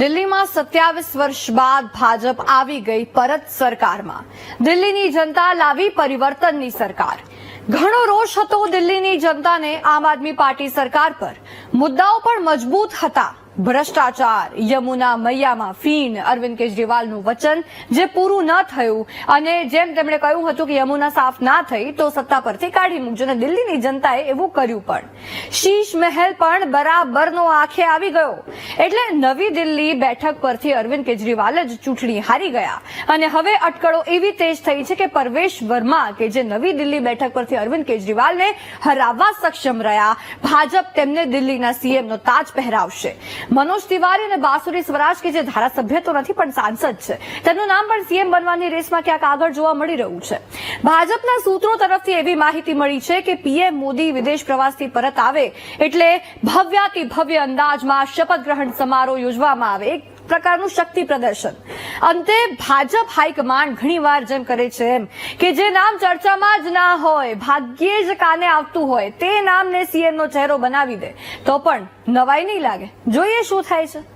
દિલ્હીમાં સત્યાવીસ વર્ષ બાદ ભાજપ આવી ગઈ પરત સરકારમાં. દિલ્હીની જનતા લાવી પરિવર્તનની સરકાર. ઘણો રોષ હતો દિલ્હીની જનતાને આમ આદમી પાર્ટી સરકાર પર. મુદ્દાઓ પણ મજબૂત હતા. ભ્રષ્ટાચાર, યમુના, મૈયામાં ફીણ અરવિંદ કેજરીવાલનું વચન જે પૂરું ન થયું અને જેમ તેમણે કહ્યું હતું કે યમુના સાફ ના થઈ, તો સત્તા પરથી કાઢી મૂકજો અને દિલ્હીની જનતાએ એવું કર્યું પણ. શીશ મહેલ પણ બરાબરનો આંખે આવી ગયો. એટલે નવી દિલ્હી બેઠક પરથી અરવિંદ કેજરીવાલ જ ચૂંટણી હારી ગયા. અને હવે અટકળો એવી તેજ થઈ છે કે પરવેશ વર્મા કે જે નવી દિલ્હી બેઠક પરથી અરવિંદ કેજરીવાલને હરાવવા સક્ષમ રહ્યા, ભાજપ તેમને દિલ્હીના સીએમનો તાજ પહેરાવશે. મનોજ તિવારી અને બાસુરી સ્વરાજ કે જે ધારાસભ્ય તો નથી, પણ સાંસદ છે. તેમનું નામ પણ સીએમ બનવાની રેસમાં ક્યાંક આગળ જોવા મળી રહ્યું છે. ભાજપના સૂત્રો તરફથી એવી માહિતી મળી છે કે પીએમ મોદી વિદેશ પ્રવાસથી પરત આવે એટલે ભવ્યાતિ ભવ્ય અંદાજમાં શપથ ગ્રહણ સમારોહ યોજવામાં આવે. પ્રકારનું શક્તિ પ્રદર્શન. અંતે ભાજપ હાઈકમાન્ડ ઘણીવાર જેમ કરે છે એમ કે જે નામ ચર્ચામાં જ ના હોય, ભાગ્યે જ કાને આવતું હોય, તે નામને સીએમ નો ચહેરો બનાવી દે. તો પણ નવાઈ નહીં લાગે. જોઈએ શું થાય છે.